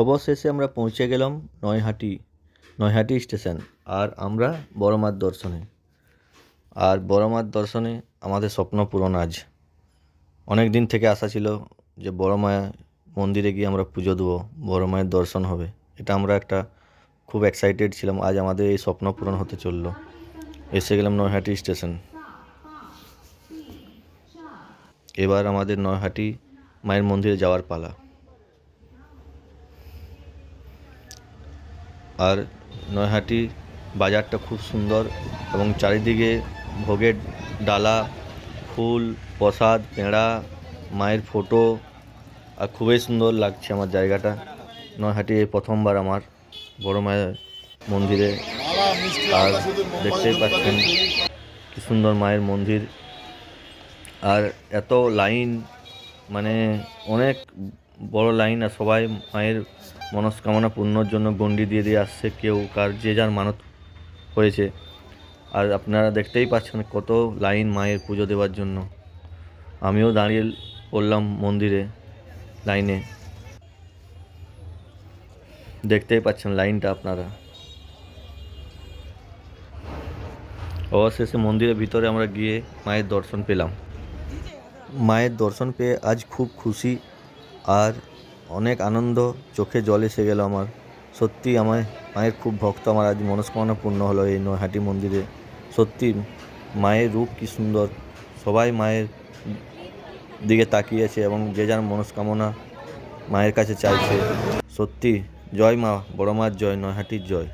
অবশেষে আমরা পৌঁছে গেলাম নয়হাটি নয়হাটি স্টেশন, আর আমরা বড় মার দর্শনে। আর বড় মার দর্শনে আমাদের স্বপ্ন পূরণ আজ। অনেক দিন থেকে আশা ছিল যে বড় মায়ের মন্দিরে গিয়ে আমরা পুজো দেবো বড় মায়ের দর্শন হবে। এটা আমরা একটা খুব এক্সাইটেড ছিলাম, আজ আমাদের এই স্বপ্ন পূরণ হতে চলল। এসে গেলাম নয়হাটি স্টেশন। এবার আমাদের নয়হাটি মায়ের মন্দিরে যাওয়ার পালা। আর নৈহাটি বাজারটা খুব সুন্দর এবং চারিদিকে ভোগের ডালা, ফুল, প্রসাদ, পেঁড়া, মায়ের ফটো, আর খুবই সুন্দর লাগছে আমার জায়গাটা। নৈহাটি প্রথমবার আমার বড় মায়ের মন্দিরে। আর দেখতেই পাচ্ছেন কি সুন্দর মায়ের মন্দির। আর এত লাইন মানে অনেক বড় লাইন আর সবাই মায়ের মনস্কামনা পূর্ণর জন্য গন্ডি দিয়ে দিয়ে আসছে কেউ কার যে যার মানত হয়েছে। আর আপনারা দেখতেই পাচ্ছেন কত লাইন মায়ের পুজো দেওয়ার জন্য। আমিও দাঁড়িয়ে পড়লাম মন্দিরে লাইনে। দেখতেই পাচ্ছেন লাইনটা আপনারা। অবশেষে মন্দিরের ভিতরে আমরা গিয়ে মায়ের দর্শন পেলাম। মায়ের দর্শন পেয়ে আজ খুব খুশি আর অনেক আনন্দ, চোখে জল এসে গেল আমার। সত্যি আমার মায়ের খুব ভক্ত আমার, আজ মনস্কামনা পূর্ণ হলো এই নৈহাটি মন্দিরে। সত্যি, মায়ের রূপ কি সুন্দর। সবাই মায়ের দিকে তাকিয়েছে এবং যে যার মনস্কামনা মায়ের কাছে চাইছে। সত্যি, জয় মা, বড় মার জয়, নৈহাটির জয়।